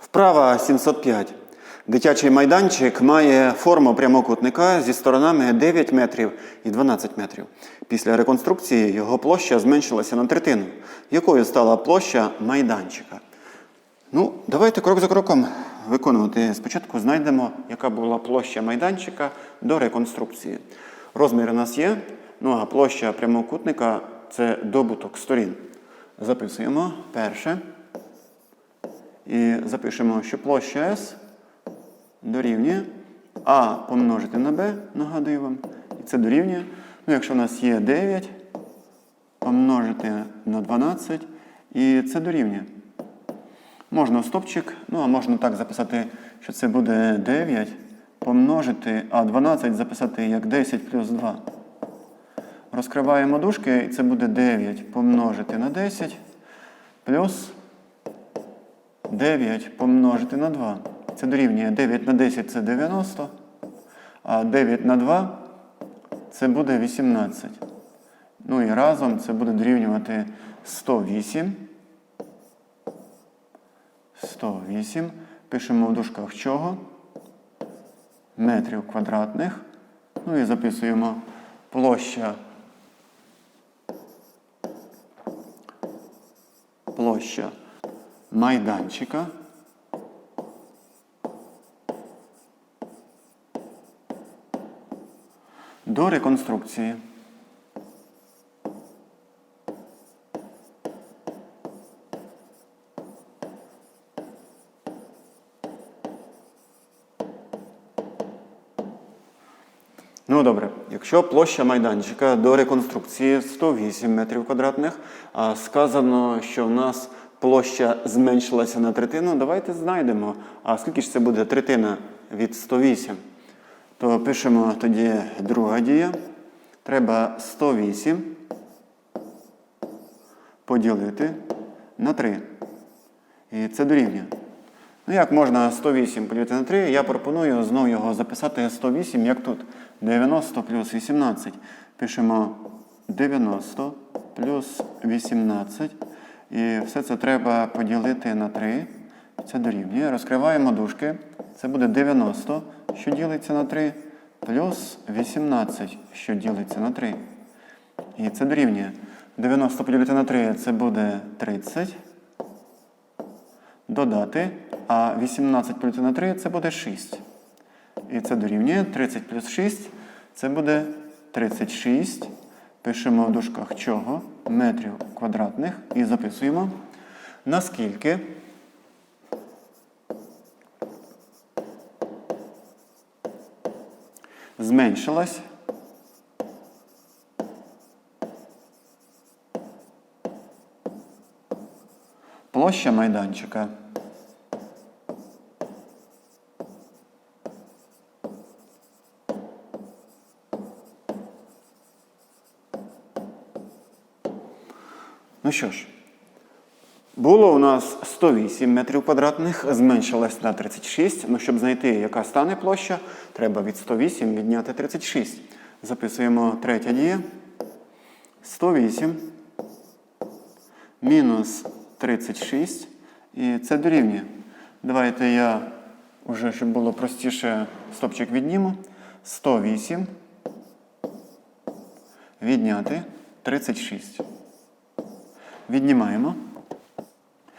Вправа 705. Дитячий майданчик має форму прямокутника зі сторонами 9 метрів і 12 метрів. Після реконструкції його площа зменшилася на третину. Якою стала площа майданчика? Ну, давайте крок за кроком виконувати. Спочатку знайдемо, яка була площа майданчика до реконструкції. Розмір у нас є, ну а площа прямокутника це добуток сторін. Записуємо перше. І запишемо, що площа S дорівнює А помножити на Б, нагадую вам, і це дорівнює. Ну, якщо в нас є 9, помножити на 12, і це дорівнює. Можна стопчик, ну а можна так записати, що це буде 9 помножити, а 12 записати як 10 плюс 2. Розкриваємо дужки, і це буде 9 помножити на 10 плюс 9 помножити на 2. Це дорівнює 9 на 10 це 90, а 9 на 2 це буде 18. Ну і разом це буде дорівнювати 108. 108. Пишемо в дужках чого? Метрів квадратних. Ну і записуємо площа. Площа майданчика. До реконструкції. Ну добре, якщо площа майданчика до реконструкції 108 метрів квадратних, сказано, що в нас площа зменшилася на третину, давайте знайдемо. А скільки ж це буде третина від 108? То пишемо тоді друга дія. Треба 108 поділити на 3. І це дорівнює. Ну, як можна 108 поділити на 3? Я пропоную знову його записати 108, як тут. 90 плюс 18. Пишемо 90 плюс 18. І все це треба поділити на 3. Це дорівнює. Розкриваємо дужки. Це буде 90, що ділиться на 3, плюс 18, що ділиться на 3. І це дорівнює. 90 поділити на 3 це буде 30 додати, а 18 поділити на 3 це буде 6. І це дорівнює 30 плюс 6 це буде 36. Пишемо в дужках чого? Метрів квадратних і записуємо. Наскільки зменшилась площа майданчика. Ну що ж, було у нас 108 метрів квадратних, зменшилось на 36. Ну, щоб знайти, яка стане площа, треба від 108 відняти 36. Записуємо третя дія. 108 мінус 36. І це дорівнює. Давайте я, вже, щоб було простіше, стопчик відніму. 108 відняти 36. Віднімаємо.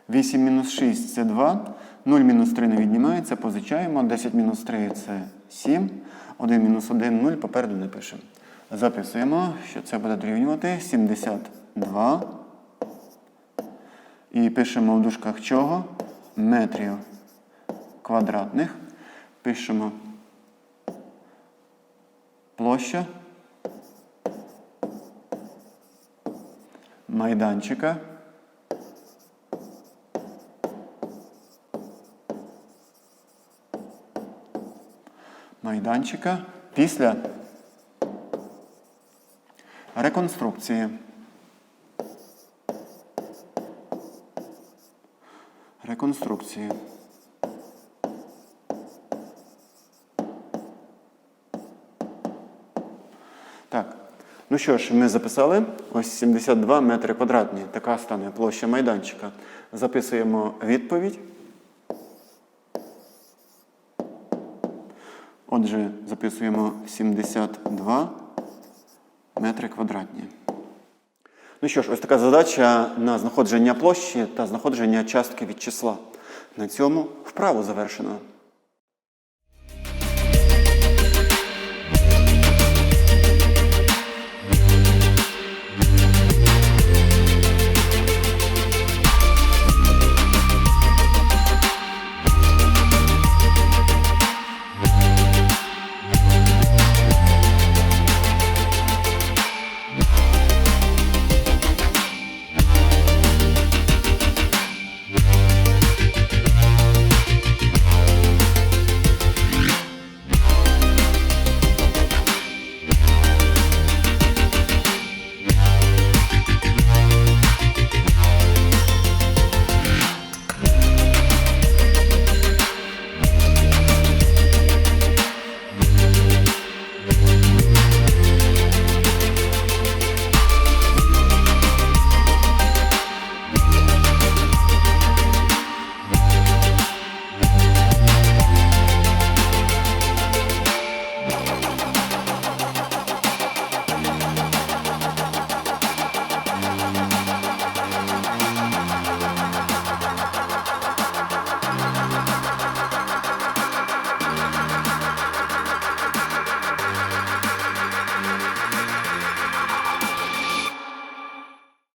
8 мінус 6 це 2. 0 мінус 3 не віднімається, позичаємо. 10 мінус 3 це 7. 1 мінус 1 0. Попереду не пишемо. Записуємо, що це буде дорівнювати 72. І пишемо в дужках чого? Метрів квадратних. Пишемо площа майданчика. Майданчика після реконструкції. Реконструкції. Ну що ж, ми записали ось 72 метри квадратні. Така стане площа майданчика. Записуємо відповідь. Отже, записуємо 72 метри квадратні. Ну що ж, ось така задача на знаходження площі та знаходження частки від числа. На цьому вправу завершено.